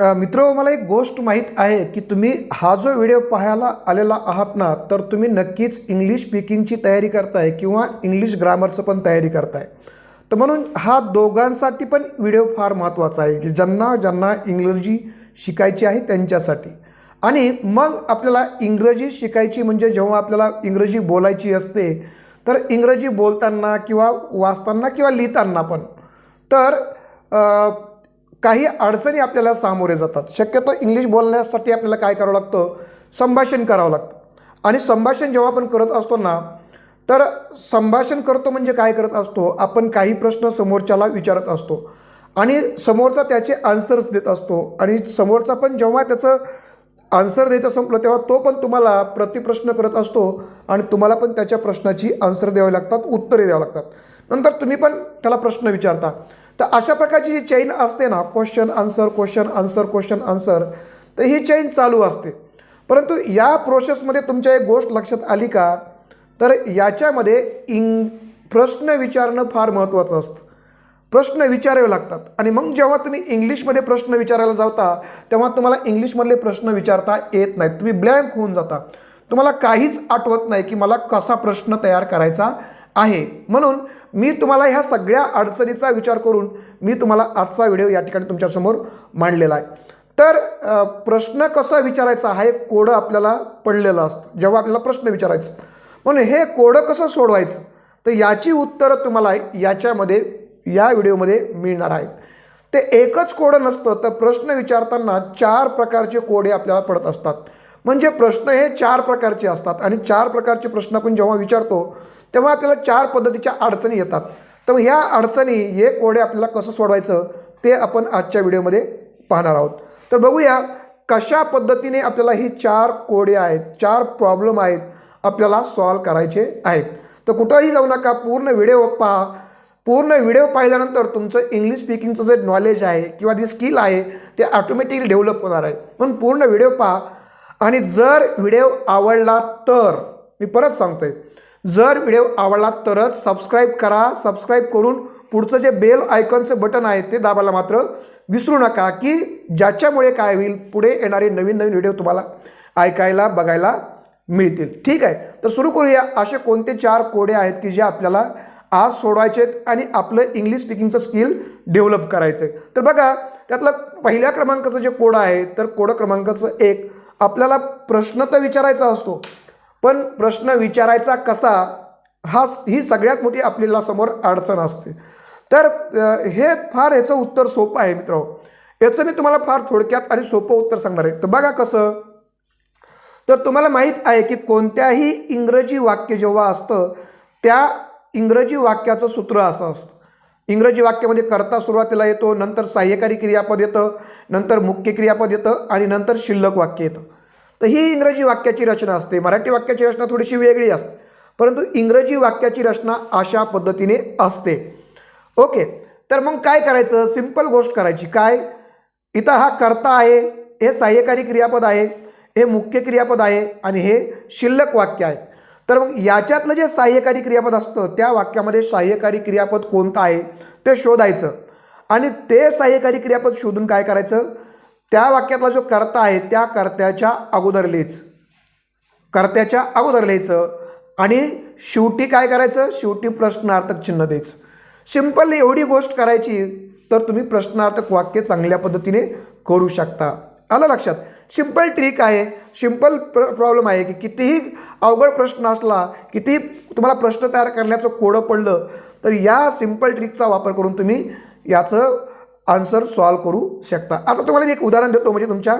मित्र मला एक गोष्ट माहीत आहे की तुम्ही हा जो व्हिडिओ पाहायला आलेला आहात ना तर तुम्ही नक्कीच इंग्लिश स्पीकिंगची तयारी करताय किंवा इंग्लिश ग्रामरचं पण तयारी करताय. तर म्हणून हा दोघांसाठी पण व्हिडिओ फार महत्त्वाचा आहे की ज्यांना ज्यांना इंग्रजी शिकायची आहे त्यांच्यासाठी. आणि मग आपल्याला इंग्रजी शिकायची म्हणजे जेव्हा आपल्याला इंग्रजी बोलायची असते तर इंग्रजी बोलताना किंवा वाचताना किंवा लिहिताना पण. तर काही अडचणी आपल्याला सामोरे जातात. शक्यतो इंग्लिश बोलण्यासाठी आपल्याला काय करावं लागतं? संभाषण करावं लागतं. आणि संभाषण जेव्हा आपण करत असतो ना तर संभाषण करतो म्हणजे काय करत असतो? आपण काही प्रश्न समोरच्याला विचारत असतो. आणि समोरचा त्याचे आन्सर्स देत असतो. आणि समोरचा पण जेव्हा त्याचं आन्सर द्यायचं संपलं तेव्हा तो पण तुम्हाला प्रतिप्रश्न करत असतो आणि तुम्हाला पण त्याच्या प्रश्नाची आन्सर द्यावी लागतात उत्तरे द्यावी लागतात. नंतर तुम्ही पण त्याला प्रश्न विचारता. तर अशा प्रकारची जी चेन असते ना question answer question answer question answer तर ही चेन चालू असते. परंतु या प्रोसेसमध्ये तुमच्या एक गोष्ट लक्षात आली का? तर याच्यामध्ये इंग प्रश्न विचारणं फार महत्त्वाचं असतं. प्रश्न विचारावे लागतात. आणि मग जेव्हा तुम्ही इंग्लिशमध्ये प्रश्न विचारायला जाता तेव्हा तुम्हाला इंग्लिशमधले प्रश्न विचारता येत नाहीत. तुम्ही ब्लँक होऊन जाता. तुम्हाला काहीच आठवत नाही की मला कसा प्रश्न तयार करायचा आहे. म्हणून मी तुम्हाला ह्या सगळ्या अडचणीचा विचार करून मी तुम्हाला आजचा व्हिडिओ या ठिकाणी तुमच्यासमोर मांडलेला आहे. तर प्रश्न कसा विचारायचा हा एक कोडं आपल्याला पडलेलं असतं जेव्हा आपल्याला प्रश्न विचारायचं. म्हणून हे कोडं कसं सोडवायचं? तर याची उत्तरं तुम्हाला याच्यामध्ये या व्हिडिओमध्ये मिळणार आहेत. ते एकच कोडं नसतं तर प्रश्न विचारताना चार प्रकारचे कोडे आपल्याला पडत असतात. म्हणजे प्रश्न हे चार प्रकारचे असतात आणि चार प्रकारचे प्रश्न आपण जेव्हा विचारतो तेव्हा आपल्याला चार पद्धतीच्या अडचणी येतात. तर ह्या अडचणी हे कोडे आपल्याला कसं सोडवायचं ते आपण आजच्या व्हिडिओमध्ये पाहणार आहोत. तर बघूया कशा पद्धतीने आपल्याला ही चार कोडे आहेत चार प्रॉब्लेम आहेत आपल्याला सॉल्व करायचे आहेत. तर कुठंही जाऊ नका पूर्ण व्हिडिओ पहा. पूर्ण व्हिडिओ पाहिल्यानंतर तुमचं इंग्लिश स्पीकिंगचं जे नॉलेज आहे किंवा जी स्किल आहे ते ऑटोमॅटिकली डेव्हलप होणार आहे. म्हणून पूर्ण व्हिडिओ पहा. आणि जर व्हिडिओ आवडला तर मी परत सांगतोय जर व्हिडिओ आवडला तरच सबस्क्राईब करा सबस्क्राईब करून पुढचं जे बेल आयकॉनचं बटन आहे ते दाबायला मात्र विसरू नका की ज्याच्यामुळे काय होईल पुढे येणारे नवीन नवीन व्हिडिओ तुम्हाला ऐकायला बघायला मिळतील. ठीक आहे? तर सुरू करूया. असे कोणते चार कोडे आहेत की जे आपल्याला आज सोडवायचे आहेत आणि आपलं इंग्लिश स्पीकिंगचं स्किल डेव्हलप करायचं आहे तर बघा त्यातलं पहिल्या क्रमांकाचं जे कोड आहे तर कोड क्रमांकाचं एक आपल्याला प्रश्न तर विचारायचा असतो. पण प्रश्न विचारायचा कसा हा ही सगळ्यात मोठी आपल्याला समोर अडचण असते. तर हे फार याचं उत्तर सोपं आहे मित्र. याचं मी तुम्हाला फार थोडक्यात आणि सोपं उत्तर सांगणार आहे. तर बघा कसं तर तुम्हाला माहीत आहे की कोणत्याही इंग्रजी वाक्य जेव्हा असतं त्या इंग्रजी वाक्याचं सूत्र असं असतं. इंग्रजी वाक्यामध्ये करता सुरुवातीला येतो नंतर सहाय्यकारी क्रियापद येतं नंतर मुख्य क्रियापद येतं आणि नंतर शिल्लक वाक्य येतं. तर ही इंग्रजी वाक्याची रचना असते. मराठी वाक्याची रचना थोडीशी वेगळी असते. परंतु इंग्रजी वाक्याची रचना अशा पद्धतीने असते. ओके. तर मग काय करायचं? सिंपल गोष्ट करायची. काय? इथं हा कर्ता आहे हे सहाय्यकारी क्रियापद आहे हे मुख्य क्रियापद आहे आणि हे शिल्लक वाक्य आहे. तर मग याच्यातलं जे सहाय्यकारी क्रियापद असतं त्या वाक्यामध्ये सहाय्यकारी क्रियापद कोणतं आहे? ते शोधायचं. आणि ते सहाय्यकारी क्रियापद शोधून काय करायचं? त्या वाक्यातला जो कर्ता आहे त्या कर्त्याच्या अगोदर लिहायचं कर्त्याच्या अगोदर लिहायचं आणि शेवटी काय करायचं? शेवटी प्रश्नार्थक चिन्ह द्यायचं. सिंपल एवढी गोष्ट करायची तर तुम्ही प्रश्नार्थक वाक्य चांगल्या पद्धतीने करू शकता. आलं लक्षात? सिंपल ट्रिक आहे. सिंपल प्र प्रॉब्लेम आहे की कितीही अवघड प्रश्न असला कितीही तुम्हाला प्रश्न तयार करण्याचं कोडं पडलं तर या सिंपल ट्रिकचा वापर करून तुम्ही याचं आन्सर सॉल्व करू शकता. आता तुम्हाला मी एक उदाहरण देतो म्हणजे तुमच्या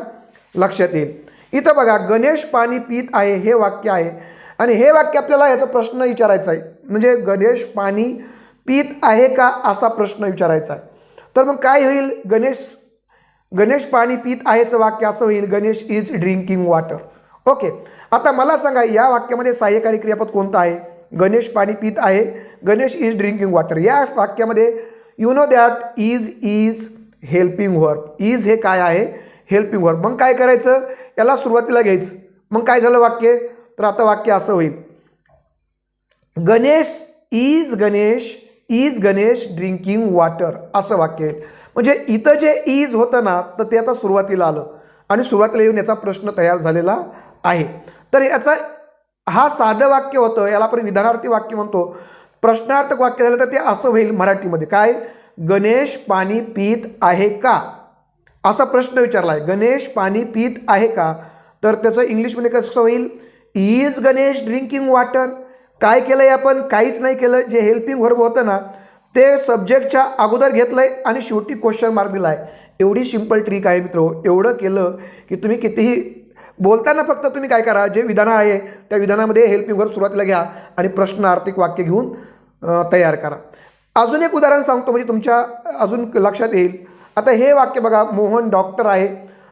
लक्षात येईल. इथं बघा गणेश पाणी पित आहे हे वाक्य आहे. आणि हे वाक्य आपल्याला याचा प्रश्न विचारायचा आहे. म्हणजे गणेश पाणी पित आहे का असा प्रश्न विचारायचा आहे. तर मग काय होईल? गणेश गणेश पाणी पित आहेचं वाक्य असं होईल Ganesh is drinking water okay आता मला सांगा या वाक्यामध्ये सहाय्यकारी क्रियापद कोणतं आहे? गणेश पाणी पित आहे गणेश इज ड्रिंकिंग वॉटर या वाक्यामध्ये you know that is is helping work is हे काय आहे? हेल्पिंग वर्क मग काय करायचं? याला सुरुवातीला घ्यायचं. मग काय झालं वाक्य? तर आता वाक्य असं होईल. Ganesh is Ganesh is Ganesh drinking water असं वाक्य येईल म्हणजे इथं जे इज होतं ना तर ते आता सुरुवातीला आलं. आणि सुरुवातीला येऊन याचा प्रश्न तयार झालेला आहे. तर याचा हा साधं वाक्य होतं याला आपण विधानार्थी वाक्य म्हणतो. प्रश्नार्थक वाक्य झालं तर ते असं होईल मराठीमध्ये. काय? गणेश पाणी पीत आहे का? असा प्रश्न विचारला आहे गणेश पाणी पीत आहे का? तर त्याचं इंग्लिशमध्ये कसं होईल? इज गणेश ड्रिंकिंग वॉटर काय केलं आहे आपण? काहीच नाही केलं. जे हेल्पिंग वर्ब होतं ना ते सब्जेक्टच्या अगोदर घेतलं आहे आणि शेवटी क्वेश्चन मार्क दिला आहे एवढी सिंपल ट्रिक आहे मित्र. एवढं केलं की तुम्ही कितीही बोलताना फक्त तुम्ही काय करा जे विधान आहे त्या विधानामध्ये हेल्पिंग वर्ब सुरुवातीला घ्या आणि प्रश्न आर्थिक वाक्य घेऊन तयार करा. अजून एक उदाहरण सांगतो म्हणजे तुमच्या अजून लक्षात येईल. आता हे वाक्य बघा मोहन डॉक्टर आहे.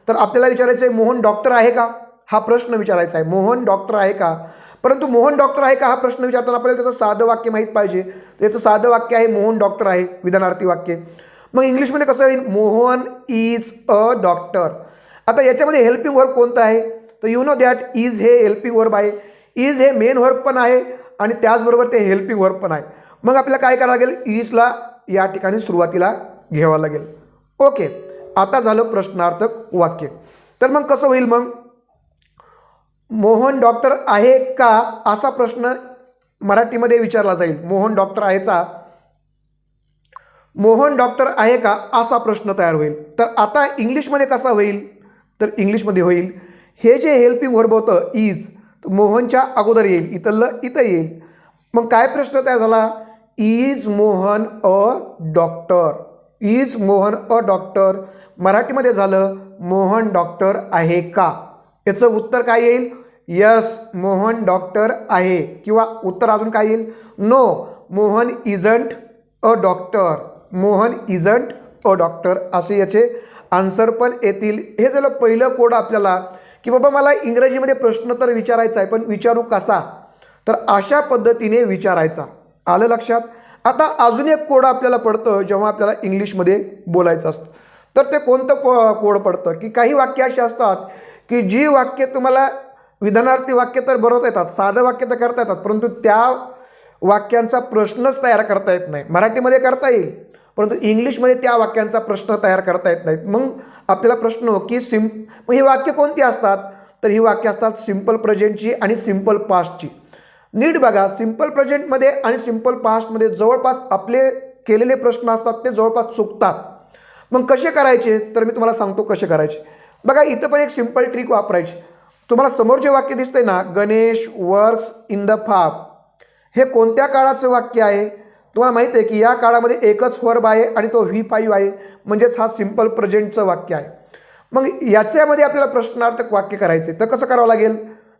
तर आपल्याला विचारायचं आहे मोहन डॉक्टर आहे का? हा प्रश्न विचारायचा आहे. मोहन डॉक्टर आहे का? परंतु मोहन डॉक्टर आहे का हा प्रश्न विचारताना आपल्याला त्याचं साधं वाक्य माहीत पाहिजे. त्याचं साधं वाक्य आहे मोहन डॉक्टर आहे विधानार्थी वाक्य. मग इंग्लिशमध्ये कसं होईल? Mohan is a doctor. आता याच्यामध्ये हेल्पिंग वर्ब कोणतं आहे? तर यू नो दॅट इज हे हेल्पिंग वर्ब आहे. इज हे मेन वर्ब पण आहे आणि त्याचबरोबर ते हेल्पिंग वर्ब पण आहे. मग आपल्याला काय करावं लागेल? इजला या ठिकाणी सुरुवातीला घ्यावं लागेल. ओके आता झालं प्रश्नार्थक वाक्य. तर मग कसं होईल मग? मोहन डॉक्टर आहे का? असा प्रश्न मराठीमध्ये विचारला जाईल. मोहन डॉक्टर आहेचा मोहन डॉक्टर आहे का? असा प्रश्न तयार होईल. तर आता इंग्लिशमध्ये कसा होईल? तर इंग्लिशमध्ये होईल. हे जे हेल्पिंग वर्ब होतं इज तर मोहनच्या अगोदर येईल इथलं इथं येईल. मग काय प्रश्न तयार झाला? Is Mohan a doctor is Mohan a doctor मराठीमध्ये झालं मोहन डॉक्टर आहे का? याचं उत्तर काय येईल? यस मोहन डॉक्टर आहे. किंवा उत्तर अजून काय येईल? No Mohan isn't a doctor Mohan isn't a doctor असे याचे आन्सर पण येतील. हे झालं पहिलं कोड आपल्याला की बाबा मला इंग्रजीमध्ये प्रश्न तर विचारायचा आहे पण विचारू कसा? तर अशा पद्धतीने विचारायचा. आलं लक्षात? आता अजून एक कोड आपल्याला पडतं जेव्हा आपल्याला इंग्लिशमध्ये बोलायचं असतं. तर ते कोणतं को कोड पडतं? की काही वाक्य अशी असतात की जी वाक्य तुम्हाला विधानार्थी वाक्य तर बरवता येतात साधं वाक्य तर करता येतात परंतु त्या वाक्यांचा प्रश्नच तयार करता येत नाही. मराठीमध्ये करता येईल. परंतु इंग्लिशमध्ये त्या वाक्यांचा प्रश्न तयार करता येत नाहीत. मग आपल्याला प्रश्न हो की सिम मग ही वाक्य कोणती असतात? तर ही वाक्य असतात सिंपल प्रेझेंटची आणि सिंपल पास्टची. नीट बघा सिंपल प्रेझेंटमध्ये आणि सिंपल पास्टमध्ये जवळपास आपले केलेले प्रश्न असतात ते जवळपास चुकतात. मग कसे करायचे? तर मी तुम्हाला सांगतो कसे करायचे. बघा इथं पण एक सिंपल ट्रिक वापरायची. तुम्हाला समोर जे वाक्य दिसतंय ना गणेश वर्क्स इन द फाप हे कोणत्या काळाचं वाक्य आहे? तुम्हाला माहीत आहे की या काळामध्ये एकच वर्ब आहे आणि तो व्ही फाईव्ह आहे. म्हणजेच हा सिंपल प्रेझेंटचं वाक्य आहे. मग याच्यामध्ये आपल्याला प्रश्नार्थक वाक्य करायचे. तर कसं करावं लागेल?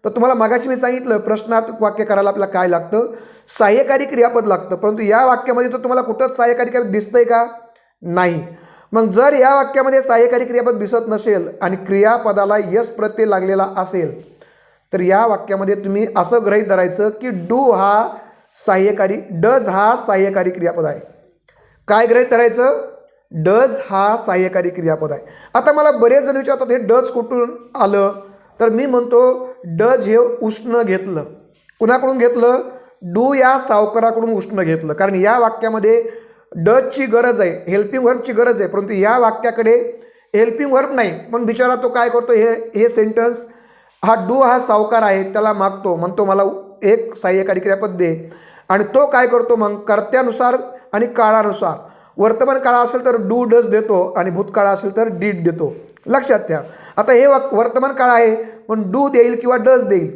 तर तुम्हाला मागाशी मी सांगितलं प्रश्नार्थक वाक्य करायला आपल्याला काय लागतं? सहाय्यकारी क्रियापद लागतं. परंतु या वाक्यामध्ये तर तुम्हाला कुठंच सहाय्यकारी क्रियापद दिसतंय का? नाही. मग जर या वाक्यामध्ये सहाय्यकारी क्रियापद दिसत नसेल आणि क्रियापदाला यश प्रत्यय लागलेला असेल तर या वाक्यामध्ये तुम्ही असं गृहीत धरायचं की डू हा सहाय्यकारी डज हा सहाय्यकारी क्रियापद आहे. काय ग्रहित करायचं? डज हा सहाय्यकारी क्रियापद आहे. आता मला बरेच जण विचारतात हे डज कुठून आलं? तर मी म्हणतो डज हे उष्ण घेतलं. कुणाकडून घेतलं? डू या सावकाराकडून उष्ण घेतलं. कारण या वाक्यामध्ये डजची गरज आहे हेल्पिंग वर्बची गरज आहे. परंतु या वाक्याकडे हेल्पिंग वर्ब नाही. पण बिचारा तो काय करतो हे हे सेंटन्स हा डू हा सावकार आहे त्याला मागतो. म्हणतो मला एक सहाय्यकारी क्रियापद दे. आणि तो काय करतो मग? कर्त्यानुसार आणि काळानुसार. वर्तमान काळ असेल तर डू डज देतो आणि भूतकाळ असेल तर डीड देतो. लक्षात ठेवा. आता हे वर्तमान काळ आहे पण डू देईल किंवा डज देईल?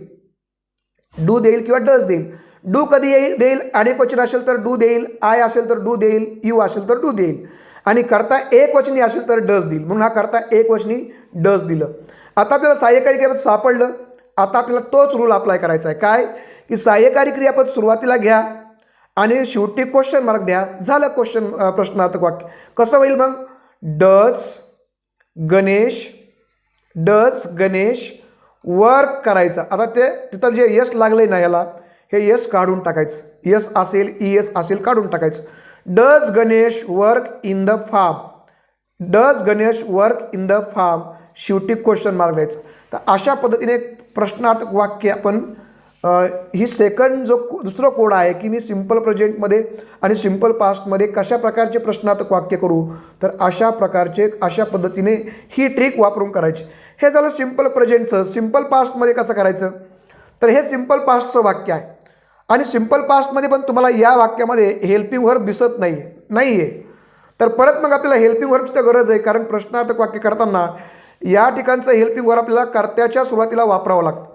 डू देईल किंवा डज देईल? डू कधी येईल देईल? अनेक वचन असेल तर डू देईल. आय असेल तर डू देईल. यू असेल तर डू देईल. आणि करता एक वचनी असेल तर डज देईल. म्हणून हा करता एक वचनी डज दिलं. आता आपल्याला सहाय्यकारी सापडलं. आता आपल्याला तोच रूल अप्लाय करायचा आहे. काय? की सहाय्यकारी क्रियापद सुरुवातीला घ्या आणि शेवटी क्वेश्चन मार्क द्या. झालं क्वेश्चन प्रश्नार्थक वाक्य. कसं होईल मग? Does Ganesh does Ganesh work करायचं. आता ते तिथं जे यश लागलं ना याला हे यश काढून टाकायचं. यस असेल ई एस असेल काढून टाकायचं. Does Ganesh work in the farm does Ganesh work in the farm शेवटी क्वेश्चन मार्क द्यायचं. तर अशा पद्धतीने प्रश्नार्थक वाक्य आपण ही सेकंड जो को- दुसरं कोड आहे की मी सिंपल प्रेझेंटमध्ये आणि सिंपल पास्टमध्ये कशा प्रकारचे प्रश्नार्थक वाक्य करू तर अशा प्रकारचे अशा पद्धतीने ही ट्रिक वापरून करायची. हे झालं सिंपल प्रेझेंटचं सिंपल पास्टमध्ये कसं करायचं? तर हे सिंपल पास्टचं वाक्य आहे. आणि सिंपल पास्टमध्ये पण तुम्हाला या वाक्यामध्ये हेल्पिंग वर्ब दिसत नाही नाही आहे तर परत मग आपल्याला हेल्पिंग वर्बची तर गरज आहे कारण प्रश्नार्थक वाक्य करताना या ठिकाणचं हेल्पिंग वर आपल्याला कर्त्याच्या सुरुवातीला वापरावं लागतं.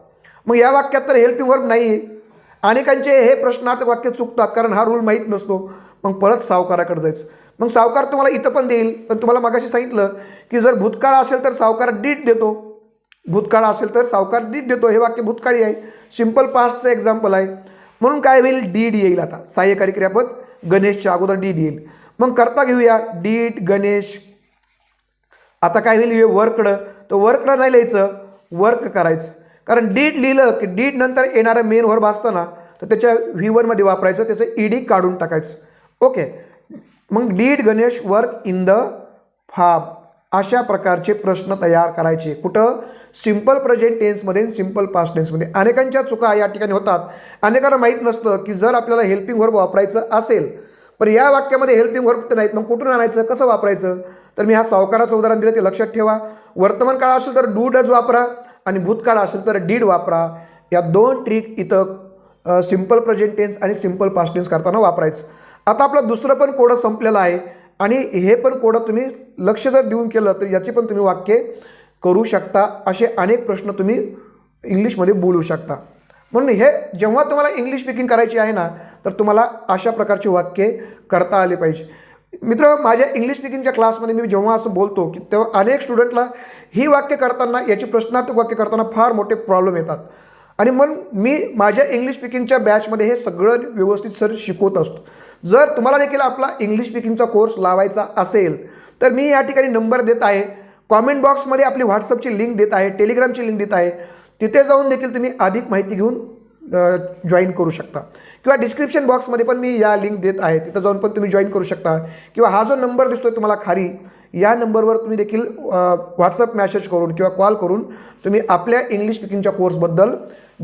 मग या वाक्यात तर हेल्पिंग वर्ब नाही. आहे अनेकांचे हे प्रश्नार्थक वाक्य चुकतात कारण हा रूल माहीत नसतो. मग परत सावकाराकडे जायचं. मग सावकार तुम्हाला इथं पण देईल पण तुम्हाला मगाशी सांगितलं की जर भूतकाळ असेल तर सावकार डीट देतो. भूतकाळ असेल तर सावकार डीट देतो. हे वाक्य भूतकाळी आहे. सिंपल पास्टचं एक्झाम्पल आहे. म्हणून काय होईल? डीड येईल आता. सहाय्यकारी क्रियापद गणेशच्या अगोदर डीड येईल. मग करता घेऊया. डीट गणेश. आता काय होईल? हे वर्कडं तर वर्कडं नाही लिहायचं. वर्क करायचं. कारण डीड लिहिलं की डीड नंतर येणारं मेन वर्ब असताना तर त्याच्या व्ही वनमध्ये वापरायचं त्याचं ईडी काढून टाकायचं. ओके. मग did Ganesh work in the farm अशा प्रकारचे प्रश्न तयार करायचे. कुठं? सिंपल प्रेझेंट टेन्समध्ये सिंपल पास्ट टेन्समध्ये अनेकांच्या चुका या ठिकाणी होतात. अनेकांना माहीत नसतं की जर आपल्याला हेल्पिंग वर्ब वापरायचं असेल पण या वाक्यामध्ये हेल्पिंग वर्ब तर नाहीत. मग कुठून आणायचं? कसं वापरायचं? तर मी हा सावकाराचं उदाहरण दिलं ते लक्षात ठेवा. वर्तमान काळ असेल तर डू डज वापरा. आणि भूतकाळ असेल तर डीड वापरा. या दोन ट्रिक इथं सिंपल प्रेझेंट टेन्स आणि सिंपल पास्ट टेन्स करताना वापरायचं. आता आपलं दुसरं पण कोडं संपलेलं आहे. आणि हे पण कोडं तुम्ही लक्ष जर देऊन केलं तर याची पण तुम्ही वाक्य करू शकता. असे अनेक प्रश्न तुम्ही इंग्लिशमध्ये बोलू शकता. म्हणून हे जेव्हा तुम्हाला इंग्लिश स्पीकिंग करायची आहे ना तर तुम्हाला अशा प्रकारची वाक्ये करता आली पाहिजे. मित्र माझ्या इंग्लिश स्पीकिंगच्या क्लासमध्ये मी जेव्हा असं बोलतो की तेव्हा अनेक स्टुडंटला ही वाक्य करताना याची प्रश्नार्थक वाक्य करताना फार मोठे प्रॉब्लेम येतात. आणि मग मी माझ्या इंग्लिश स्पीकिंगच्या बॅचमध्ये हे सगळं व्यवस्थित सर शिकवत असतो. जर तुम्हाला देखील आपला इंग्लिश स्पीकिंगचा कोर्स लावायचा असेल तर मी या ठिकाणी नंबर देत आहे. कॉमेंट बॉक्समध्ये आपली व्हॉट्सअपची लिंक देत आहे टेलिग्रामची लिंक देत आहे. तिथे जाऊन देखील तुम्ही अधिक माहिती घेऊन जॉईन करू शकता. किंवा डिस्क्रिप्शन बॉक्समध्ये पण मी या लिंक देत आहे. तिथं जाऊन पण तुम्ही जॉईन करू शकता. किंवा हा जो नंबर दिसतोय तुम्हाला खाली या नंबरवर तुम्ही देखील व्हॉट्सअप मॅसेज करून किंवा कॉल करून तुम्ही आपल्या इंग्लिश स्पीकिंगच्या कोर्सबद्दल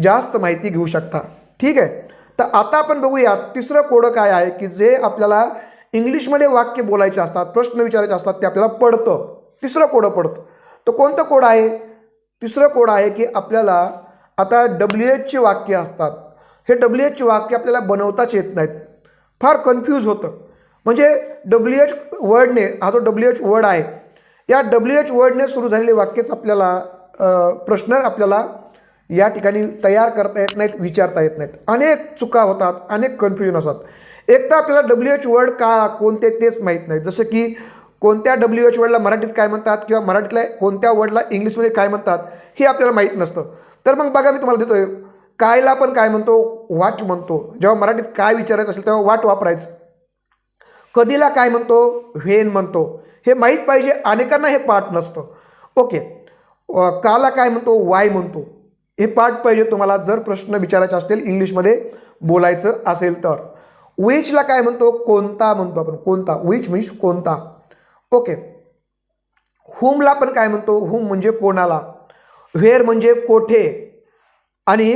जास्त माहिती घेऊ शकता. ठीक आहे? तर आता आपण बघूया तिसरं कोडं काय आहे की जे आपल्याला इंग्लिशमध्ये वाक्य बोलायचे असतात प्रश्न विचारायचे असतात ते आपल्याला पडतं. तिसरं कोडं पडतं. तो कोणतं कोड आहे? तिसरं कोड आहे की आपल्याला आता डब्ल्यू एचची वाक्य असतात. हे डब्ल्यू एचची वाक्य आपल्याला बनवताच येत नाहीत. फार कन्फ्यूज होतं. म्हणजे डब्ल्यू एच वर्डने हा जो डब्ल्यू एच वर्ड आहे या डब्ल्यू एच वर्डने सुरू झालेले वाक्यच आपल्याला प्रश्न आपल्याला या ठिकाणी तयार करता येत नाहीत विचारता येत नाहीत. अनेक चुका होतात अनेक कन्फ्युजन असतात. एक तर आपल्याला डब्ल्यू एच वर्ड का कोणते तेच माहीत नाही. जसं की कोणत्या डब्ल्यू एच वर्डला मराठीत काय म्हणतात किंवा मराठीतल्या कोणत्या वर्डला इंग्लिशमध्ये काय म्हणतात हे आपल्याला माहीत नसतं. तर मग बघा मी तुम्हाला देतोय. कायला पण काय म्हणतो? वाट म्हणतो. जेव्हा मराठीत काय विचारायचं असेल तेव्हा वाट वापरायचं. कधीला काय म्हणतो? व्हेन म्हणतो. हे माहीत पाहिजे अनेकांना हे पाठ नसतं. ओके. काला काय म्हणतो? वाय म्हणतो. हे पाठ पाहिजे तुम्हाला जर प्रश्न विचारायचे असतील इंग्लिशमध्ये बोलायचं असेल तर. विचला काय म्हणतो? कोणता म्हणतो आपण. कोणता. विच मीन्स कोणता. ओके. हुमला पण काय म्हणतो? हुम म्हणजे कोणाला. व्हेअर म्हणजे कोठे? आणि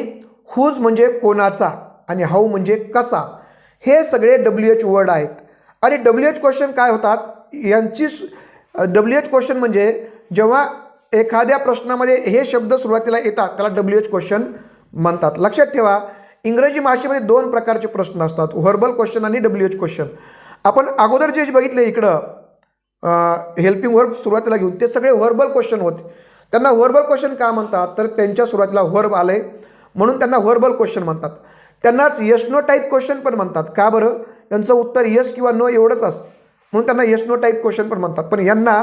हुज म्हणजे कोणाचा? आणि हाऊ म्हणजे कसा? हे सगळे डब्ल्यू एच वर्ड आहेत. आणि डब्ल्यू एच क्वेश्चन काय होतात? यांची डब्ल्यू एच क्वेश्चन म्हणजे जेव्हा एखाद्या प्रश्नामध्ये हे शब्द सुरुवातीला येतात त्याला डब्ल्यू एच क्वेश्चन म्हणतात. लक्षात ठेवा इंग्रजी भाषेमध्ये दोन प्रकारचे प्रश्न असतात व्हर्बल क्वेश्चन आणि डब्ल्यू एच क्वेश्चन आपण अगोदर जे बघितले इकडं हेल्पिंग वर्ब सुरुवातीला घेऊन ते सगळे व्हर्बल क्वेश्चन होते. त्यांना व्हर्बल क्वेश्चन का म्हणतात? तर त्यांच्या सुरुवातीला व्हर्ब आले. म्हणून त्यांना व्हर्बल क्वेश्चन म्हणतात. त्यांनाच यस नो टाईप क्वेश्चन पण म्हणतात. का बरं? त्यांचं उत्तर यस किंवा नो एवढंच असतं. म्हणून त्यांना यस नो टाईप क्वेश्चन पण म्हणतात. पण यांना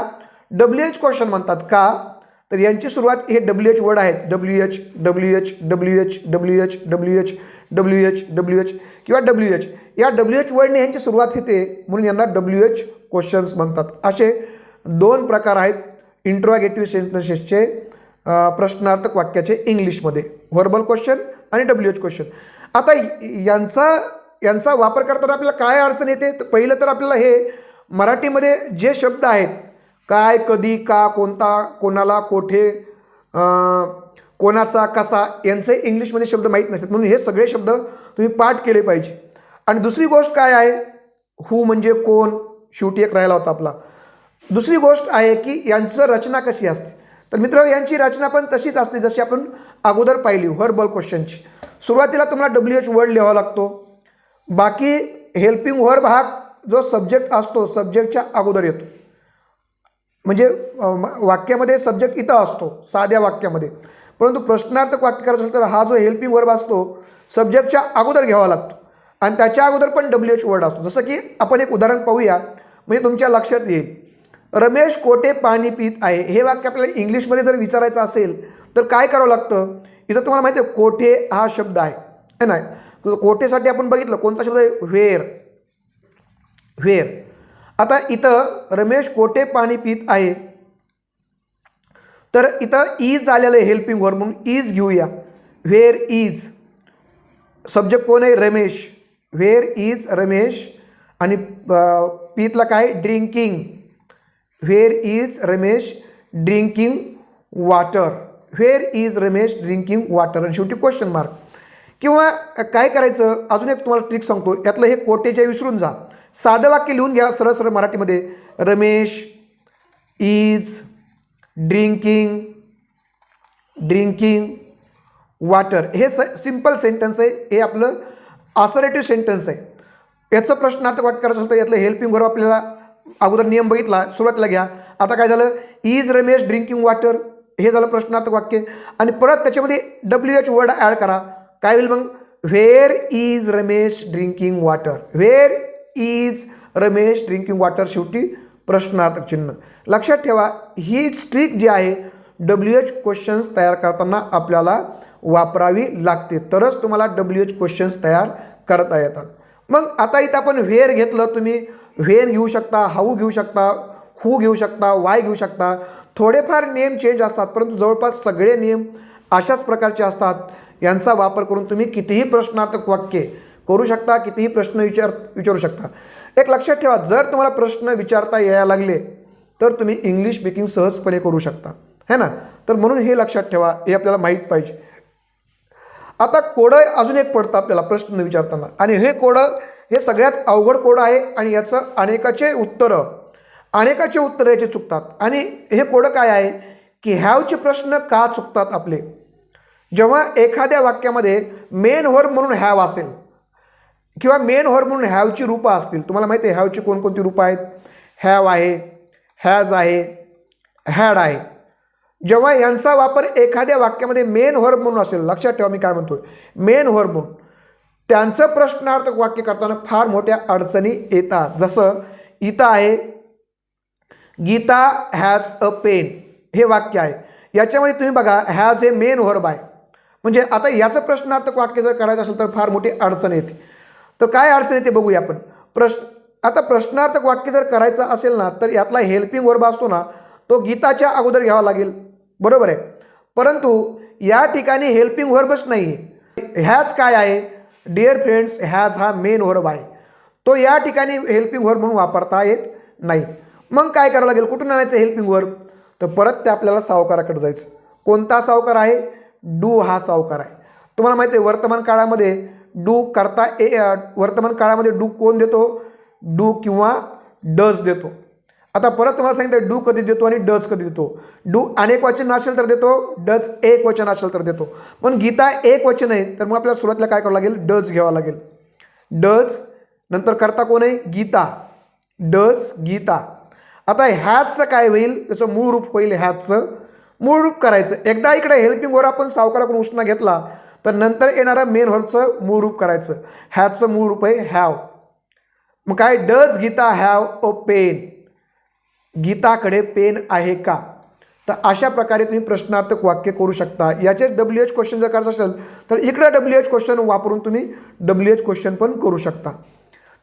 डब्ल्यू एच क्वेश्चन म्हणतात. का? तर यांची सुरुवात हे डब्ल्यू एच वर्ड आहेत. W H W H W H W H W H W H W H किंवा डब्ल्यू एच या डब्ल्यू एच वर्डने यांची सुरुवात होते. म्हणून यांना डब्ल्यू एच क्वेश्चन्स म्हणतात. असे दोन प्रकार आहेत. इंट्रोगेटिव्ह सेंटेन्सेसचे प्रश्नार्थक वाक्याचे इंग्लिशमध्ये. व्हर्बल क्वेश्चन आणि डब्ल्यू एच क्वेश्चन आता यांचा यांचा वापर करताना आपल्याला काय अडचण येते? तर पहिलं तर आपल्याला हे मराठीमध्ये जे शब्द आहेत काय कधी का कोणता कोणाला कोठे कोणाचा कसा यांचे इंग्लिशमध्ये शब्द माहीत नसतात. म्हणून हे सगळे शब्द तुम्ही पाठ केले पाहिजे. आणि दुसरी गोष्ट काय आहे? हू म्हणजे कोण? शेवटी एक राहिला होता आपला. दुसरी गोष्ट आहे की यांचं रचना कशी असते? तर मित्र यांची रचना पण तशीच असते जशी आपण अगोदर पाहिली हर्बल क्वेश्चनची सुरुवातीला तुम्हाला डब्ल्यू एच वर्ड लिहावा लागतो. बाकी हेल्पिंग वर्ब हा जो सब्जेक्ट असतो सब्जेक्टच्या अगोदर येतो. म्हणजे वाक्यामध्ये सब्जेक्ट इथं असतो साध्या वाक्यामध्ये. परंतु प्रश्नार्थक वाक्य करायचं असेल तर हा जो हेल्पिंग वर्ब असतो सब्जेक्टच्या अगोदर घ्यावा लागतो. आणि त्याच्या अगोदर पण डब्ल्यू एच वर्ड असतो. जसं की आपण एक उदाहरण पाहूया म्हणजे तुमच्या लक्षात येईल. रमेश कोठे पाणी पित आहे. हे वाक्य आपल्याला इंग्लिशमध्ये जर विचारायचं असेल तर काय करावं लागतं? इथं तुम्हाला माहिती आहे कोठे हा शब्द आहे. है ना? कोठेसाठी आपण बघितलं कोणता शब्द आहे? व्हेर व्हेर आता इथं रमेश कोठे पाणी पित आहे. तर इथं इज आलेलं आहे हेल्पिंग वर म्हणून इज घेऊया. व्हेर इज सब्जेक्ट कोण आहे? रमेश. Where is Ramesh? आणि पीतला काय? Drinking where is Ramesh drinking water where is Ramesh drinking water आणि शेवटी क्वेश्चन मार्क किंवा काय करायचं? अजून एक तुम्हाला ट्रिक सांगतो. यातलं हे कोटेच्या विसरून जा. साधं वाक्य लिहून घ्या सरळ सरळ मराठीमध्ये. Ramesh is drinking drinking water हे स सिंपल सेंटन्स आहे. हे आपलं असरेटिव्ह सेंटन्स आहे. याचं प्रश्नार्थ वाक्य करायचं असेल तर यातलं हेल्पिंग वर्ब आपल्याला अगोदर नियम बघितला सुरुवातीला घ्या. आता काय झालं? इज रमेश ड्रिंकिंग वॉटर हे झालं प्रश्नार्थक वाक्य. आणि परत त्याच्यामध्ये डब्ल्यू एच वर्ड ॲड करा. काय होईल मग? Where is Ramesh drinking water where is Ramesh drinking water शेवटी प्रश्नार्थक चिन्ह. लक्षात ठेवा ही स्ट्रिक जी आहे डब्ल्यू एच क्वेश्चन्स तयार करताना आपल्याला वापरावी लागते. तरच तुम्हाला डब्ल्यू एच क्वेश्चन्स तयार करता येतात. मग आता इथं आपण व्हेअर घेतलं तुम्ही. व्हेन घेऊ शकता हाऊ घेऊ शकता हू घेऊ शकता वाय घेऊ शकता. थोडेफार नियम चेंज असतात परंतु जवळपास सगळे नियम अशाच प्रकारचे असतात. यांचा वापर करून तुम्ही कितीही प्रश्नार्थक वाक्ये करू शकता कितीही प्रश्न विचार विचारू शकता. एक लक्षात ठेवा जर तुम्हाला प्रश्न विचारता यायला लागले तर तुम्ही इंग्लिश स्पीकिंग सहजपणे करू शकता. है ना? तर म्हणून हे लक्षात ठेवा हे आपल्याला माहीत पाहिजे. आता कोडं अजून एक पडतं आपल्याला प्रश्न विचारताना. आणि हे कोडं हे सगळ्यात अवघड कोड आहे आणि याचं अनेकाचे उत्तरं. अनेकाचे उत्तरं याचे चुकतात. आणि हे कोडं काय आहे? की हॅवचे प्रश्न का चुकतात आपले? जेव्हा एखाद्या वाक्यामध्ये मेन वर्ब म्हणून हॅव असेल किंवा मेन वर्ब म्हणून हॅवची रूपं असतील तुम्हाला माहिती आहे हॅवची कोणकोणती रूपं आहेत? हॅव आहे हॅज आहे हॅड आहे. जेव्हा यांचा वापर एखाद्या वाक्यामध्ये मेन वर्ब म्हणून असेल लक्षात ठेवा मी काय म्हणतो मेन वर्ब म्हणून. त्यांचं प्रश्नार्थक वाक्य करताना फार मोठ्या अडचणी येतात. जसं इथं आहे. गीता हॅज अ पेन हे वाक्य आहे. याच्यामध्ये तुम्ही बघा हॅज हे मेन व्हर्ब आहे. म्हणजे आता याचं प्रश्नार्थक वाक्य जर करायचं असेल तर फार मोठी अडचण येते. तर काय अडचण येते बघूया आपण. प्रश्न आता प्रश्नार्थक वाक्य जर करायचं असेल ना तर यातला हेल्पिंग वर्ब असतो ना तो गीताच्या अगोदर घ्यावा लागेल. बरोबर आहे. परंतु या ठिकाणी हेल्पिंग वर्बच नाही आहे ह्याच काय आहे? डिअर फ्रेंड्स हॅज हा मेन वर्ब आहे. तो या ठिकाणी हेल्पिंग वर्ब म्हणून वापरता येत नाही. मग काय करावं लागेल? कुठून आणायचं हेल्पिंग वर्ब तर परत ते आपल्याला सावकाराकडे जायचं. कोणता सावकार आहे? डू हा सावकार आहे. तुम्हाला माहिती आहे वर्तमान काळामध्ये डू करता ए वर्तमान काळामध्ये डू कोण देतो? डू किंवा डज देतो. आता परत तुम्हाला सांगितलं डू कधी देतो आणि डच कधी देतो. डू अनेक वचन असेल तर देतो डच एक वचन असेल तर देतो. पण गीता एक वचन आहे तर मग आपल्याला सुरुवातीला काय करावं लागेल? डज घ्यावं लागेल. डच नंतर करता कोण आहे? गीता. डच गीता. आता ह्याचं काय होईल? त्याचं मूळ रूप होईल ह्याचं. मूळ रूप करायचं. एकदा इकडे हेल्पिंग वर आपण सावकाराकडून उष्णा घेतला तर नंतर येणारं मेन हॉलचं मूळ रूप करायचं. ह्याचं मूळ रूप आहे हॅव मग काय? Does Geeta have a pen गीताकडे pen आहे का? तर अशा प्रकारे तुम्ही प्रश्नार्थक वाक्य करू शकता. याचेच डब्ल्यू एच क्वेश्चन जर करायचं असेल तर इकडं डब्ल्यू एच क्वेश्चन वापरून तुम्ही डब्ल्यू एच क्वेश्चन पण करू शकता.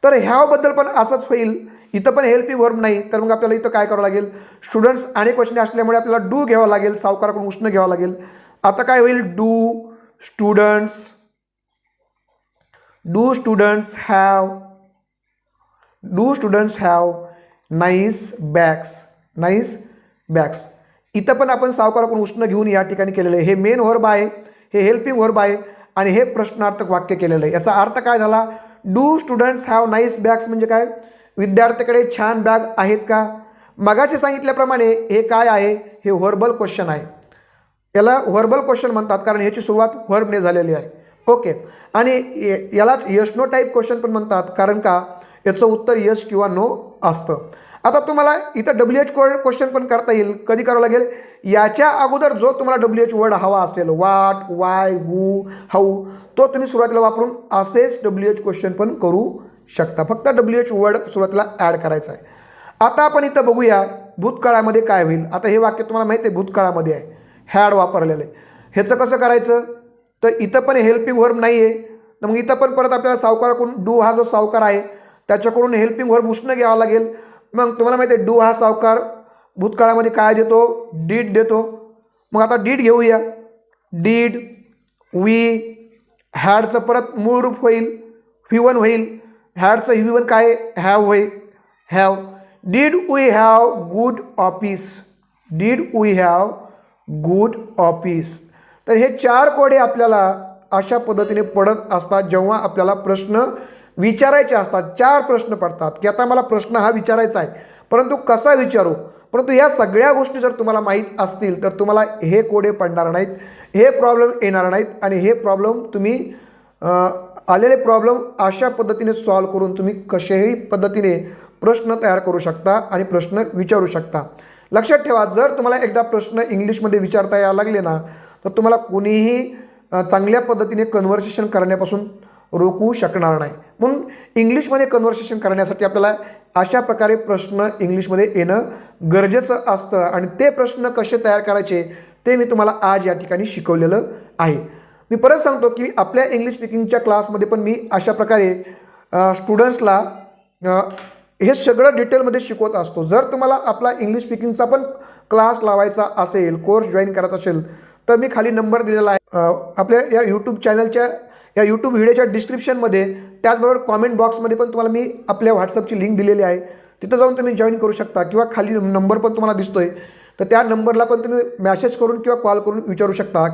तर ह्याबद्दल पण असंच होईल. इथं पण हेल्पिंग वर्ब नाही. तर मग आपल्याला इथं काय करावं लागेल? स्टुडंट्स अनेक क्वेश्चन असल्यामुळे आपल्याला डू घ्यावं लागेल. सावकाराकडून उष्ण घ्यावं लागेल. आता काय होईल? Do students do students have do students have nice bags nice bags. इथं पण आपण सावकाराकडून उष्ण घेऊन या ठिकाणी केलेलं आहे. हे मेन वर्ब आहे हे हेल्पिंग वर्ब आहे आणि हे प्रश्नार्थक वाक्य केलेलं आहे. याचा अर्थ काय झाला? Do students have nice bags म्हणजे काय? विद्यार्थ्याकडे छान बॅग आहेत का? मगाशी सांगितल्याप्रमाणे हे काय आहे? हे व्हर्बल क्वेश्चन आहे. याला व्हर्बल क्वेश्चन म्हणतात कारण ह्याची सुरुवात व्हर्बने झालेली आहे. ओके आणि यालाच यशनो टाईप क्वेश्चन पण म्हणतात. कारण का? याचं उत्तर यस किंवा नो असतं. आता तुम्हाला इथं डब्ल्यू एच क्वेश्चन पण करता येईल. कधी करावं लागेल? याच्या अगोदर जो तुम्हाला डब्ल्यू एच वर्ड हवा असेल वाट वाय हू हाऊ तो तुम्ही सुरुवातीला वापरून असेच डब्ल्यू एच क्वेश्चन पण करू शकता. फक्त डब्ल्यू एच वर्ड सुरुवातीला ॲड करायचा आहे. आता आपण इथं बघूया भूतकाळामध्ये काय होईल. आता हे वाक्य तुम्हाला माहिती आहे भूतकाळामध्ये आहे. हॅड वापरलेलं आहे. ह्याचं कसं करायचं? तर इथं पण हेल्पिंग वर्ब नाही आहे तर मग इथं पण परत आपल्याला सावकाराकडून डू हा जो सावकार आहे त्याच्याकडून हेल्पिंग वर्ब उष्ण घ्यावं लागेल. मग तुम्हाला माहिती आहे डू हा सावकार भूतकाळामध्ये काय देतो? डीड देतो. मग आता डीड घेऊया. डीड वी हॅडचं परत मूळ रूप होईल व्ही होईल. हॅडचं व्ही काय? हॅव होईल have. Did we have good office. Did we have good office. तर हे चार कोडे आपल्याला अशा पद्धतीने पडत असतात जेव्हा आपल्याला प्रश्न विचारायचे असतात चार प्रश्न पडतात. की आता मला प्रश्न हा विचारायचा आहे. परंतु कसा विचारू? परंतु या सगळ्या गोष्टी जर तुम्हाला माहीत असतील तर तुम्हाला हे कोडे पडणार नाहीत हे प्रॉब्लेम येणार नाहीत आणि हे प्रॉब्लेम तुम्ही आलेले प्रॉब्लेम अशा पद्धतीने सॉल्व करून तुम्ही कशाही पद्धतीने प्रश्न तयार करू शकता आणि प्रश्न विचारू शकता. लक्षात ठेवा जर तुम्हाला एकदा प्रश्न इंग्लिशमध्ये विचारता यायला लागले ना तर तुम्हाला कुणीही चांगल्या पद्धतीने कन्व्हर्सेशन करण्यापासून रोखू शकणार नाही. म्हणून इंग्लिशमध्ये कन्व्हर्सेशन करण्यासाठी आपल्याला अशा प्रकारे प्रश्न इंग्लिशमध्ये येणं गरजेचं असतं. आणि ते प्रश्न कसे तयार करायचे ते मी तुम्हाला आज या ठिकाणी शिकवलेलं आहे. मी परत सांगतो की आपल्या इंग्लिश स्पीकिंगच्या क्लासमध्ये पण मी अशा प्रकारे स्टुडंट्सला हे सगळं डिटेलमध्ये शिकवत असतो. जर तुम्हाला आपला इंग्लिश स्पीकिंगचा पण क्लास लावायचा असेल कोर्स जॉईन करायचा असेल तर मी खाली नंबर दिलेला आहे. आपल्या या यूट्यूब चॅनलच्या या यूट्यूब व्हिडिओच्या डिस्क्रिप्शनमध्ये त्याचबरोबर कॉमेंट बॉक्समध्ये पण तुम्हाला मी आपल्या व्हॉट्सअपची लिंक दिलेली आहे. तिथं जाऊन तुम्ही जॉईन करू शकता किंवा खाली नंबर पण तुम्हाला दिसतो आहे तर त्या नंबरला पण तुम्ही मॅसेज करून किंवा कॉल करून विचारू शकता.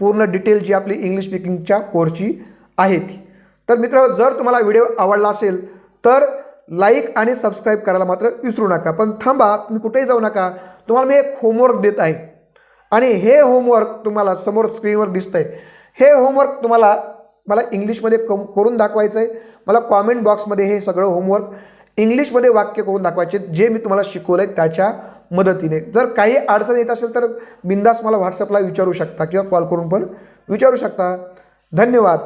पूर्ण डिटेल जी आपली इंग्लिश स्पीकिंगच्या कोर्सची आहे ती. तर मित्र जर तुम्हाला व्हिडिओ आवडला असेल तर लाईक आणि सबस्क्राईब करायला मात्र विसरू नका. पण थांबा तुम्ही कुठेही जाऊ नका. तुम्हाला मी एक होमवर्क देत आहे. आणि हे होमवर्क तुम्हाला समोर स्क्रीनवर दिसतं आहे हे होमवर्क तुम्हाला मला इंग्लिशमध्ये कम करून दाखवायचं आहे मला कॉमेंट बॉक्समध्ये हे सगळं होमवर्क इंग्लिशमध्ये वाक्य करून दाखवायचे जे मी तुम्हाला शिकवलं आहे त्याच्या मदतीने. जर काही अडचण येत असेल तर बिंदास मला व्हॉट्सअपला विचारू शकता किंवा कॉल करून पण विचारू शकता. धन्यवाद.